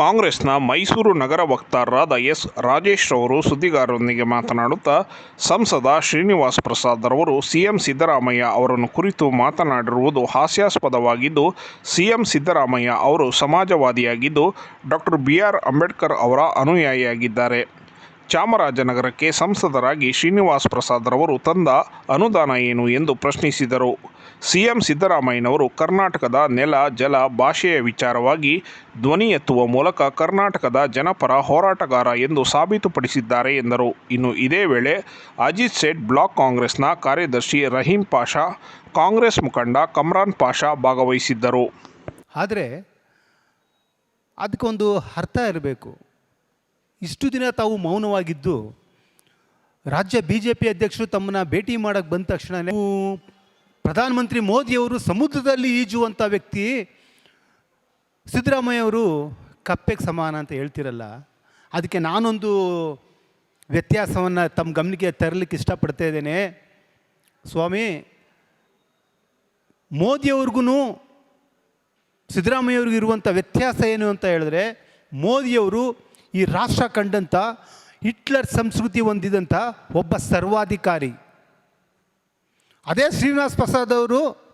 ಕಾಂಗ್ರೆಸ್ನ ಮೈಸೂರು ನಗರ ವಕ್ತಾರರಾದ ಎಸ್ ರಾಜೇಶ್ ಅವರು ಸುದ್ದಿಗಾರರೊಂದಿಗೆ ಮಾತನಾಡುತ್ತಾ, ಸಂಸದ ಶ್ರೀನಿವಾಸ್ ಪ್ರಸಾದ್ ರವರು, ಸಿಎಂ ಸಿದ್ದರಾಮಯ್ಯ ಅವರನ್ನು ಕುರಿತು ಮಾತನಾಡಿರುವುದು ಹಾಸ್ಯಾಸ್ಪದವಾಗಿದ್ದು, ಸಿಎಂ ಸಿದ್ದರಾಮಯ್ಯ ಅವರು ಸಮಾಜವಾದಿಯಾಗಿದ್ದು, ಡಾಕ್ಟರ್ ಬಿ ಆರ್ ಅಂಬೇಡ್ಕರ್ ಅವರ ಅನುಯಾಯಿಯಾಗಿದ್ದಾರೆ. ಚಾಮರಾಜನಗರಕ್ಕೆ ಸಂಸದರಾಗಿ ಶ್ರೀನಿವಾಸ್ ಪ್ರಸಾದ್ ರವರು ತಂದ ಅನುದಾನ ಏನು ಎಂದು ಪ್ರಶ್ನಿಸಿದರು. ಸಿಎಂ ಸಿದ್ದರಾಮಯ್ಯನವರು ಕರ್ನಾಟಕದ ನೆಲ, ಜಲ, ಭಾಷೆಯ ವಿಚಾರವಾಗಿ ಧ್ವನಿ ಎತ್ತುವ ಮೂಲಕ ಕರ್ನಾಟಕದ ಜನಪರ ಹೋರಾಟಗಾರ ಎಂದು ಸಾಬೀತುಪಡಿಸಿದ್ದಾರೆ ಎಂದರು. ಇನ್ನು ಇದೇ ವೇಳೆ ಅಜಿತ್ ಸೇಠ್ ಬ್ಲಾಕ್ ಕಾಂಗ್ರೆಸ್ನ ಕಾರ್ಯದರ್ಶಿ ರಹೀಂ ಪಾಷಾ, ಕಾಂಗ್ರೆಸ್ ಮುಖಂಡ ಕಮ್ರಾನ್ ಪಾಷಾ ಭಾಗವಹಿಸಿದ್ದರು. ಆದರೆ ಅದಕ್ಕೊಂದು ಅರ್ಥ ಇರಬೇಕು. ಇಷ್ಟು ದಿನ ತಾವು ಮೌನವಾಗಿದ್ದು, ರಾಜ್ಯ ಬಿ ಜೆ ಪಿ ಅಧ್ಯಕ್ಷರು ತಮ್ಮನ್ನ ಭೇಟಿ ಮಾಡೋಕ್ಕೆ ಬಂದ ತಕ್ಷಣ ಪ್ರಧಾನಮಂತ್ರಿ ಮೋದಿಯವರು ಸಮುದ್ರದಲ್ಲಿ ಈಜುವಂಥ ವ್ಯಕ್ತಿ ಸಿದ್ದರಾಮಯ್ಯವರು ಕಪ್ಪೆಗೆ ಸಮಾನ ಅಂತ ಹೇಳ್ತಿರಲ್ಲ, ಅದಕ್ಕೆ ನಾನೊಂದು ವ್ಯತ್ಯಾಸವನ್ನು ತಮ್ಮ ಗಮನಕ್ಕೆ ತರಲಿಕ್ಕೆ ಇಷ್ಟಪಡ್ತಾ ಇದ್ದೇನೆ. ಸ್ವಾಮಿ ಮೋದಿಯವ್ರಿಗೂ ಸಿದ್ದರಾಮಯ್ಯವ್ರಿಗೂ ಇರುವಂಥ ವ್ಯತ್ಯಾಸ ಏನು ಅಂತ ಹೇಳಿದ್ರೆ, ಮೋದಿಯವರು ಈ ರಾಷ್ಟ್ರ ಕಂಡಂಥ ಹಿಟ್ಲರ್ ಸಂಸ್ಕೃತಿ ಹೊಂದಿದಂಥ ಒಬ್ಬ ಸರ್ವಾಧಿಕಾರಿ. ಅದೇ ಶ್ರೀನಿವಾಸ್ ಪ್ರಸಾದ್ ಅವರು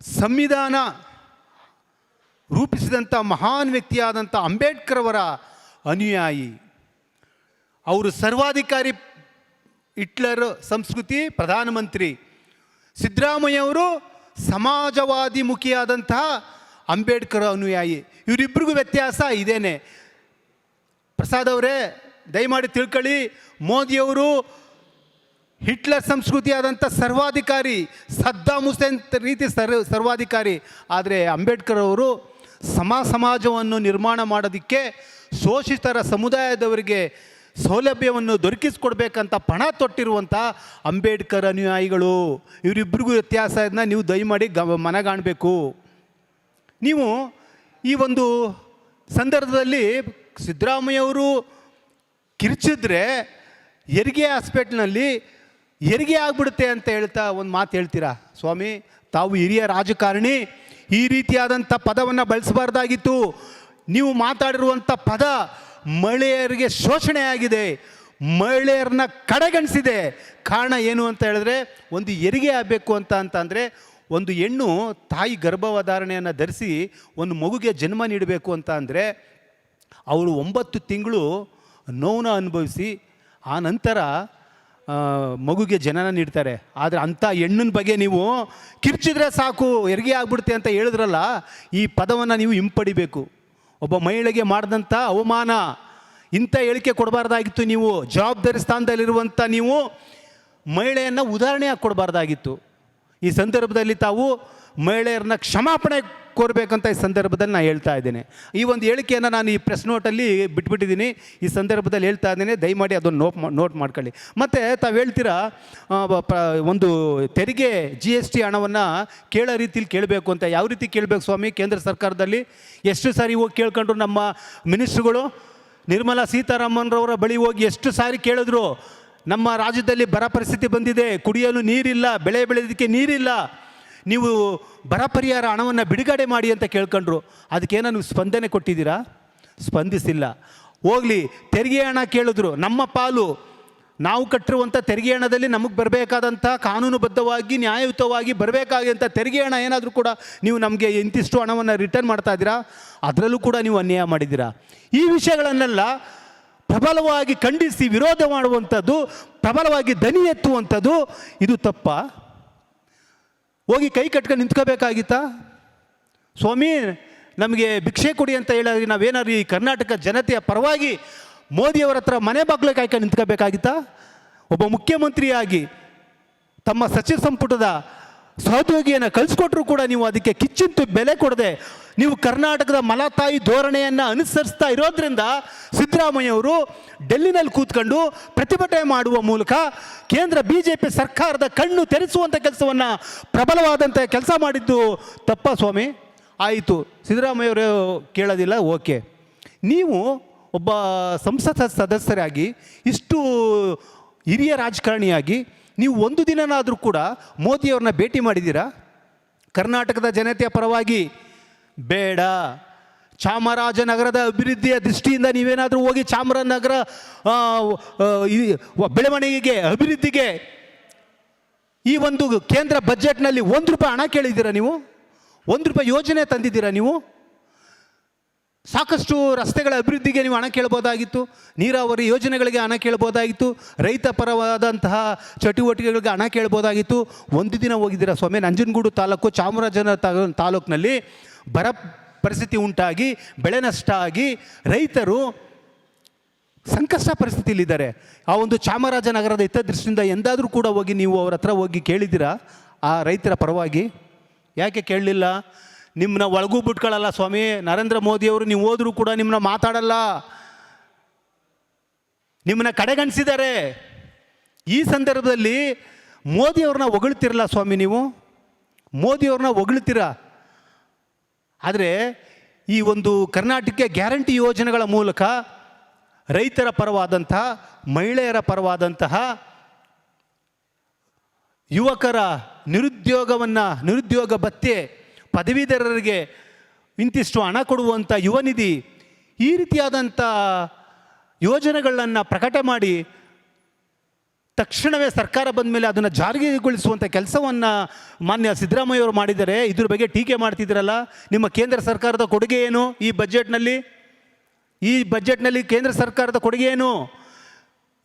ಸಂವಿಧಾನ ರೂಪಿಸಿದಂಥ ಮಹಾನ್ ವ್ಯಕ್ತಿಯಾದಂಥ ಅಂಬೇಡ್ಕರ್ ಅವರ ಅನುಯಾಯಿ. ಅವರು ಸರ್ವಾಧಿಕಾರಿ ಹಿಟ್ಲರ್ ಸಂಸ್ಕೃತಿ ಪ್ರಧಾನಮಂತ್ರಿ. ಸಿದ್ದರಾಮಯ್ಯ ಅವರು ಸಮಾಜವಾದಿ ಮುಖಿಯಾದಂತಹ ಅಂಬೇಡ್ಕರ್ ಅನುಯಾಯಿ. ಇವರಿಬ್ಬರಿಗೂ ವ್ಯತ್ಯಾಸ ಇದೇನೆ. ಪ್ರಸಾದ್ ಅವರೇ, ದಯಮಾಡಿ ತಿಳ್ಕೊಳ್ಳಿ ಮೋದಿಯವರು ಹಿಟ್ಲರ್ ಸಂಸ್ಕೃತಿಯಾದಂಥ ಸರ್ವಾಧಿಕಾರಿ ಸದ್ದಾಮ್ ಹುಸೇನ್ ರೀತಿ ಸರ್, ಸರ್ವಾಧಿಕಾರಿ. ಆದರೆ ಅಂಬೇಡ್ಕರ್ ಅವರು ಸಮ ಸಮಾಜವನ್ನು ನಿರ್ಮಾಣ ಮಾಡೋದಕ್ಕೆ ಶೋಷಿತರ ಸಮುದಾಯದವರಿಗೆ ಸೌಲಭ್ಯವನ್ನು ದೊರಕಿಸ್ಕೊಡ್ಬೇಕಂತ ಪಣ ತೊಟ್ಟಿರುವಂಥ ಅಂಬೇಡ್ಕರ್ ಅನುಯಾಯಿಗಳು. ಇವರಿಬ್ಬರಿಗೂ ಇದನ್ನ ನೀವು ದಯಮಾಡಿ ಗ ಮನಗಾಣಬೇಕು. ನೀವು ಈ ಒಂದು ಸಂದರ್ಭದಲ್ಲಿ ಸಿದ್ದರಾಮಯ್ಯವರು ಕಿರ್ಚಿದ್ರೆ ಹೆರಿಗೆ ಹಾಸ್ಪಿಟ್ಲ್ನಲ್ಲಿ ಹೆರಿಗೆ ಆಗ್ಬಿಡುತ್ತೆ ಅಂತ ಹೇಳ್ತಾ ಒಂದು ಮಾತು ಹೇಳ್ತೀರಾ? ಸ್ವಾಮಿ, ತಾವು ಹಿರಿಯ ರಾಜಕಾರಣಿ, ಈ ರೀತಿಯಾದಂಥ ಪದವನ್ನು ಬಳಸಬಾರ್ದಾಗಿತ್ತು. ನೀವು ಮಾತಾಡಿರುವಂಥ ಪದ ಮಹಿಳೆಯರಿಗೆ ಶೋಷಣೆ ಆಗಿದೆ ಮಹಿಳೆಯರನ್ನ ಕಡೆಗಣಿಸಿದೆ. ಕಾರಣ ಏನು ಅಂತ ಹೇಳಿದ್ರೆ, ಒಂದು ಹೆರಿಗೆ ಆಗಬೇಕು ಅಂತ ಅಂತಂದರೆ ಒಂದು ಹೆಣ್ಣು ತಾಯಿ ಗರ್ಭವಧಾರಣೆಯನ್ನು ಧರಿಸಿ ಒಂದು ಮಗುಗೆ ಜನ್ಮ ನೀಡಬೇಕು ಅಂತ ಅಂದರೆ ಅವರು ಒಂಬತ್ತು ತಿಂಗಳು ನೋವನ್ನ ಅನುಭವಿಸಿ, ಆ ನಂತರ ಮಗುಗೆ ಜನನ ನೀಡ್ತಾರೆ. ಆದರೆ ಅಂಥ ಹೆಣ್ಣಿನ ಬಗ್ಗೆ ನೀವು ಕಿರ್ಚಿದ್ರೆ ಸಾಕು, ಹೆರಿಗೆ ಆಗ್ಬಿಡುತ್ತೆ ಅಂತ ಹೇಳಿದ್ರಲ್ಲ, ಈ ಪದವನ್ನು ನೀವು ಹಿಂಪಡಿಬೇಕು. ಒಬ್ಬ ಮಹಿಳೆಗೆ ಮಾಡಿದಂಥ ಅವಮಾನ, ಇಂಥ ಹೇಳಿಕೆ ಕೊಡಬಾರ್ದಾಗಿತ್ತು ನೀವು, ಜವಾಬ್ದಾರಿ ಸ್ಥಾನದಲ್ಲಿರುವಂಥ ನೀವು ಮಹಿಳೆಯನ್ನು ಉದಾಹರಣೆಯಾಗಿ ಕೊಡಬಾರ್ದಾಗಿತ್ತು. ಈ ಸಂದರ್ಭದಲ್ಲಿ ತಾವು ಮಹಿಳೆಯರನ್ನ ಕ್ಷಮಾಪಣೆ ಕೋರಬೇಕಂತ ಈ ಸಂದರ್ಭದಲ್ಲಿ ನಾನು ಹೇಳ್ತಾ ಇದ್ದೇನೆ. ಈ ಒಂದು ಹೇಳಿಕೆಯನ್ನು ನಾನು ಈ ಪ್ರೆಸ್ ನೋಟಲ್ಲಿ ಬಿಟ್ಬಿಟ್ಟಿದ್ದೀನಿ. ಈ ಸಂದರ್ಭದಲ್ಲಿ ಹೇಳ್ತಾ ಇದ್ದೇನೆ, ದಯಮಾಡಿ ಅದನ್ನು ನೋಟ್ ನೋಟ್ ಮಾಡ್ಕೊಳ್ಳಿ. ಮತ್ತು ತಾವು ಹೇಳ್ತೀರಾ ಒಂದು ತೆರಿಗೆ ಜಿ ಎಸ್ ಟಿ ಹಣವನ್ನು ಕೇಳೋ ರೀತಿಲಿ ಕೇಳಬೇಕು ಅಂತ. ಯಾವ ರೀತಿ ಕೇಳಬೇಕು ಸ್ವಾಮಿ? ಕೇಂದ್ರ ಸರ್ಕಾರದಲ್ಲಿ ಎಷ್ಟು ಸಾರಿ ಹೋಗಿ ಕೇಳ್ಕೊಂಡ್ರು ನಮ್ಮ ಮಿನಿಸ್ಟ್ರುಗಳು? ನಿರ್ಮಲಾ ಸೀತಾರಾಮನ್ರವರ ಬಳಿ ಹೋಗಿ ಎಷ್ಟು ಸಾರಿ ಕೇಳಿದ್ರು? ನಮ್ಮ ರಾಜ್ಯದಲ್ಲಿ ಬರ ಪರಿಸ್ಥಿತಿ ಬಂದಿದೆ. ಕುಡಿಯಲು ನೀರಿಲ್ಲ, ಬೆಳೆ ಬೆಳೆಯೋದಕ್ಕೆ ನೀರಿಲ್ಲ. ನೀವು ಬರ ಪರಿಹಾರ ಹಣವನ್ನು ಬಿಡುಗಡೆ ಮಾಡಿ ಅಂತ ಕೇಳ್ಕೊಂಡ್ರು. ಅದಕ್ಕೇನೋ ನೀವು ಸ್ಪಂದನೆ ಕೊಟ್ಟಿದ್ದೀರಾ? ಸ್ಪಂದಿಸಿಲ್ಲ. ಹೋಗಲಿ, ತೆರಿಗೆ ಹಣ ಕೇಳಿದ್ರು. ನಮ್ಮ ಪಾಲು, ನಾವು ಕಟ್ಟಿರುವಂಥ ತೆರಿಗೆ ಹಣದಲ್ಲಿ ನಮಗೆ ಬರಬೇಕಾದಂಥ ಕಾನೂನುಬದ್ಧವಾಗಿ, ನ್ಯಾಯಯುತವಾಗಿ ಬರಬೇಕಾಗಿಂಥ ತೆರಿಗೆ ಹಣ ಏನಾದರೂ ಕೂಡ ನೀವು ನಮಗೆ ಇಂತಿಷ್ಟು ಹಣವನ್ನು ರಿಟರ್ನ್ ಮಾಡ್ತಾ ಇದ್ದೀರಾ? ಅದರಲ್ಲೂ ಕೂಡ ನೀವು ಅನ್ಯಾಯ ಮಾಡಿದ್ದೀರಾ? ಈ ವಿಷಯಗಳನ್ನೆಲ್ಲ ಪ್ರಬಲವಾಗಿ ಖಂಡಿಸಿ ವಿರೋಧ ಮಾಡುವಂಥದ್ದು, ಪ್ರಬಲವಾಗಿ ದನಿ ಎತ್ತುವಂಥದ್ದು, ಇದು ತಪ್ಪ. ಹೋಗಿ ಕೈ ಕಟ್ಕೊಂಡು ನಿಂತ್ಕೋಬೇಕಾಗಿತ್ತಾ? ಸ್ವಾಮಿ, ನಮಗೆ ಭಿಕ್ಷೆ ಕೊಡಿ ಅಂತ ಹೇಳಿದ್ರೆ, ನಾವೇನಾದ್ರು ಈ ಕರ್ನಾಟಕ ಜನತೆಯ ಪರವಾಗಿ ಮೋದಿಯವರ ಹತ್ರ ಮನೆ ಬಾಗಿಲು ಕಾಯ್ಕೊಂಡು ನಿಂತ್ಕೋಬೇಕಾಗಿತ್ತಾ? ಒಬ್ಬ ಮುಖ್ಯಮಂತ್ರಿಯಾಗಿ ತಮ್ಮ ಸಚಿವ ಸಂಪುಟದ ಸಹೋದ್ಯೋಗಿಯನ್ನು ಕಳಿಸ್ಕೊಟ್ರು ಕೂಡ ನೀವು ಅದಕ್ಕೆ ಕಿಚ್ಚಿಂತು ಬೆಲೆ ಕೊಡದೆ ನೀವು ಕರ್ನಾಟಕದ ಮಲತಾಯಿ ಧೋರಣೆಯನ್ನು ಅನುಸರಿಸ್ತಾ ಇರೋದ್ರಿಂದ ಸಿದ್ದರಾಮಯ್ಯವರು ಡೆಲ್ಲಿನಲ್ಲಿ ಕೂತ್ಕೊಂಡು ಪ್ರತಿಭಟನೆ ಮಾಡುವ ಮೂಲಕ ಕೇಂದ್ರ ಬಿ ಜೆ ಪಿ ಸರ್ಕಾರದ ಕಣ್ಣು ತೆರೆಸುವಂಥ ಕೆಲಸವನ್ನು ಪ್ರಬಲವಾದಂಥ ಕೆಲಸ ಮಾಡಿದ್ದು ತಪ್ಪ ಸ್ವಾಮಿ? ಆಯಿತು. ಸಿದ್ದರಾಮಯ್ಯವರು ಕೇಳೋದಿಲ್ಲ, ಓಕೆ. ನೀವು ಒಬ್ಬ ಸಂಸದ ಸದಸ್ಯರಾಗಿ ಇಷ್ಟು ಹಿರಿಯ ರಾಜಕಾರಣಿಯಾಗಿ ನೀವು ಒಂದು ದಿನನಾದರೂ ಕೂಡ ಮೋದಿಯವ್ರನ್ನ ಭೇಟಿ ಮಾಡಿದ್ದೀರಾ? ಕರ್ನಾಟಕದ ಜನತೆಯ ಪರವಾಗಿ? ಬೇಡ. ಚಾಮರಾಜನಗರದ ಅಭಿವೃದ್ಧಿಯ ದೃಷ್ಟಿಯಿಂದ ನೀವೇನಾದರೂ ಹೋಗಿ ಚಾಮರಾಜನಗರ ಬೆಳವಣಿಗೆಗೆ, ಅಭಿವೃದ್ಧಿಗೆ ಈ ಒಂದು ಕೇಂದ್ರ ಬಜೆಟ್ನಲ್ಲಿ ಒಂದು ರೂಪಾಯಿ ಹಣ ಕೇಳಿದ್ದೀರಾ ನೀವು? ಒಂದು ರೂಪಾಯಿ ಯೋಜನೆ ತಂದಿದ್ದೀರಾ ನೀವು? ಸಾಕಷ್ಟು ರಸ್ತೆಗಳ ಅಭಿವೃದ್ಧಿಗೆ ನೀವು ಹಣ ಕೇಳ್ಬೋದಾಗಿತ್ತು, ನೀರಾವರಿ ಯೋಜನೆಗಳಿಗೆ ಹಣ ಕೇಳ್ಬೋದಾಗಿತ್ತು, ರೈತ ಪರವಾದಂತಹ ಚಟುವಟಿಕೆಗಳಿಗೆ ಹಣ ಕೇಳ್ಬೋದಾಗಿತ್ತು. ಒಂದು ದಿನ ಹೋಗಿದ್ದೀರಾ ಸ್ವಾಮಿ? ನಂಜನಗೂಡು ತಾಲೂಕು ಚಾಮರಾಜನ ತಾ- ತಾಲೂಕಿನಲ್ಲಿ ಬರ ಪರಿಸ್ಥಿತಿ ಉಂಟಾಗಿ, ಬೆಳೆ ನಷ್ಟ ಆಗಿ ರೈತರು ಸಂಕಷ್ಟ ಪರಿಸ್ಥಿತಿಯಲ್ಲಿದ್ದಾರೆ. ಆ ಒಂದು ಚಾಮರಾಜನಗರದ ಹಿತದೃಷ್ಟಿಯಿಂದ ಎಂದಾದರೂ ಕೂಡ ಹೋಗಿ ನೀವು ಅವರ ಹತ್ರ ಹೋಗಿ ಕೇಳಿದ್ದೀರಾ? ಆ ರೈತರ ಪರವಾಗಿ? ಯಾಕೆ ಕೇಳಲಿಲ್ಲ? ನಿಮ್ಮನ್ನ ಒಳಗೂ ಬಿಟ್ಕೊಳ್ಳಲ್ಲ ಸ್ವಾಮಿ. ನರೇಂದ್ರ ಮೋದಿಯವರು ನೀವು ಹೋದರೂ ಕೂಡ ನಿಮ್ಮನ್ನ ಮಾತಾಡಲ್ಲ. ನಿಮ್ಮನ್ನ ಕಡೆಗಣಿಸಿದ್ದಾರೆ. ಈ ಸಂದರ್ಭದಲ್ಲಿ ಮೋದಿಯವ್ರನ್ನ ಹೊಗಳ್ತಿರಲ್ಲ ಸ್ವಾಮಿ ನೀವು? ಮೋದಿಯವ್ರನ್ನ ಹೊಗಳ್ತೀರ? ಆದರೆ ಈ ಒಂದು ಕರ್ನಾಟಕ ಗ್ಯಾರಂಟಿ ಯೋಜನೆಗಳ ಮೂಲಕ ರೈತರ ಪರವಾದಂತಹ ಮಹಿಳೆಯರ ಪರವಾದಂತಹ ಯುವಕರ ನಿರುದ್ಯೋಗವನ್ನು, ನಿರುದ್ಯೋಗ ಭತ್ಯೆ ಪದವೀಧರರಿಗೆ ಇಂತಿಷ್ಟು ಹಣ ಕೊಡುವಂಥ ಯುವ ನಿಧಿ ಈ ರೀತಿಯಾದಂಥ ಯೋಜನೆಗಳನ್ನು ಪ್ರಕಟ ಮಾಡಿ ತಕ್ಷಣವೇ ಸರ್ಕಾರ ಬಂದ ಮೇಲೆ ಅದನ್ನು ಜಾರಿಗೊಳಿಸುವಂಥ ಕೆಲಸವನ್ನು ಮಾನ್ಯ ಸಿದ್ದರಾಮಯ್ಯವರು ಮಾಡಿದ್ದಾರೆ. ಇದ್ರ ಬಗ್ಗೆ ಟೀಕೆ ಮಾಡ್ತಿದ್ದೀರಲ್ಲ. ನಿಮ್ಮ ಕೇಂದ್ರ ಸರ್ಕಾರದ ಕೊಡುಗೆ ಏನು ಈ ಬಜೆಟ್ನಲ್ಲಿ ಈ ಬಜೆಟ್ನಲ್ಲಿ ಕೇಂದ್ರ ಸರ್ಕಾರದ ಕೊಡುಗೆ ಏನು?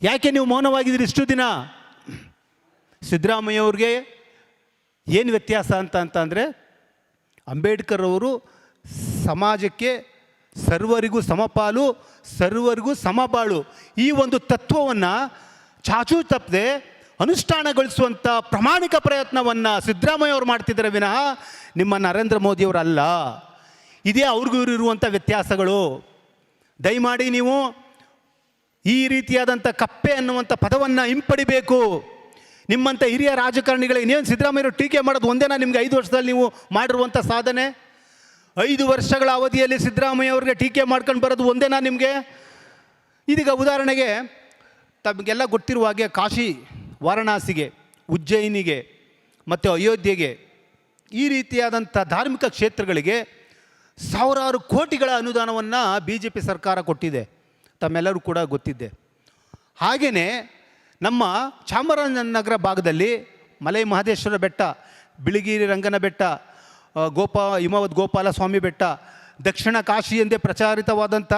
ಯಾಕೆ ನೀವು ಮೌನವಾಗಿದ್ದೀರಿ ಇಷ್ಟು ದಿನ? ಸಿದ್ದರಾಮಯ್ಯವ್ರಿಗೆ ಏನು ವ್ಯತ್ಯಾಸ ಅಂತ ಅಂತಂದರೆ ಅಂಬೇಡ್ಕರ್ ಅವರು ಸಮಾಜಕ್ಕೆ ಸರ್ವರಿಗೂ ಸಮಪಾಲು, ಸರ್ವರಿಗೂ ಸಮಬಾಳು. ಈ ಒಂದು ತತ್ವವನ್ನು ಚಾಚೂ ತಪ್ಪದೆ ಅನುಷ್ಠಾನಗೊಳಿಸುವಂಥ ಪ್ರಾಮಾಣಿಕ ಪ್ರಯತ್ನವನ್ನು ಸಿದ್ದರಾಮಯ್ಯ ಅವರು ಮಾಡ್ತಿದ್ದಾರೆ ವಿನಃ ನಿಮ್ಮ ನರೇಂದ್ರ ಮೋದಿಯವರಲ್ಲ ಇದೇ ಅವ್ರಿಗೂ ಇರುವಂಥ ವ್ಯತ್ಯಾಸಗಳು. ದಯಮಾಡಿ ನೀವು ಈ ರೀತಿಯಾದಂಥ ಕಪ್ಪೆ ಅನ್ನುವಂಥ ಪದವನ್ನು ಹಿಂಪಡಿಬೇಕು. ನಿಮ್ಮಂಥ ಹಿರಿಯ ರಾಜಕಾರಣಿಗಳಿಗೆ ನೀವೇನು ಸಿದ್ದರಾಮಯ್ಯರು ಟೀಕೆ ಮಾಡೋದು ಒಂದೇನಾ? ನಿಮಗೆ ಐದು ವರ್ಷದಲ್ಲಿ ನೀವು ಮಾಡಿರುವಂಥ ಸಾಧನೆ? ಐದು ವರ್ಷಗಳ ಅವಧಿಯಲ್ಲಿ ಸಿದ್ದರಾಮಯ್ಯ ಅವ್ರಿಗೆ ಟೀಕೆ ಮಾಡ್ಕೊಂಡು ಬರೋದು ಒಂದೇನಾ ನಿಮಗೆ? ಇದೀಗ ಉದಾಹರಣೆಗೆ ತಮಗೆಲ್ಲ ಗೊತ್ತಿರುವ ಹಾಗೆ ಕಾಶಿ, ವಾರಣಾಸಿಗೆ, ಉಜ್ಜಯಿನಿಗೆ ಮತ್ತು ಅಯೋಧ್ಯೆಗೆ ಈ ರೀತಿಯಾದಂಥ ಧಾರ್ಮಿಕ ಕ್ಷೇತ್ರಗಳಿಗೆ ಸಾವಿರಾರು ಕೋಟಿಗಳ ಅನುದಾನವನ್ನು ಬಿ ಜೆ ಪಿ ಸರ್ಕಾರ ಕೊಟ್ಟಿದೆ. ತಮ್ಮೆಲ್ಲರೂ ಕೂಡ ಗೊತ್ತಿದ್ದೆ. ಹಾಗೆಯೇ ನಮ್ಮ ಚಾಮರಾಜನಗರ ಭಾಗದಲ್ಲಿ ಮಲೈ ಮಹದೇಶ್ವರ ಬೆಟ್ಟ, ಬಿಳಿಗಿರಿ ರಂಗನ ಬೆಟ್ಟ ಗೋಪಾ, ಹಿಮವದ್ ಗೋಪಾಲ ಸ್ವಾಮಿ ಬೆಟ್ಟ, ದಕ್ಷಿಣ ಕಾಶಿ ಎಂದೇ ಪ್ರಚಾರಿತವಾದಂಥ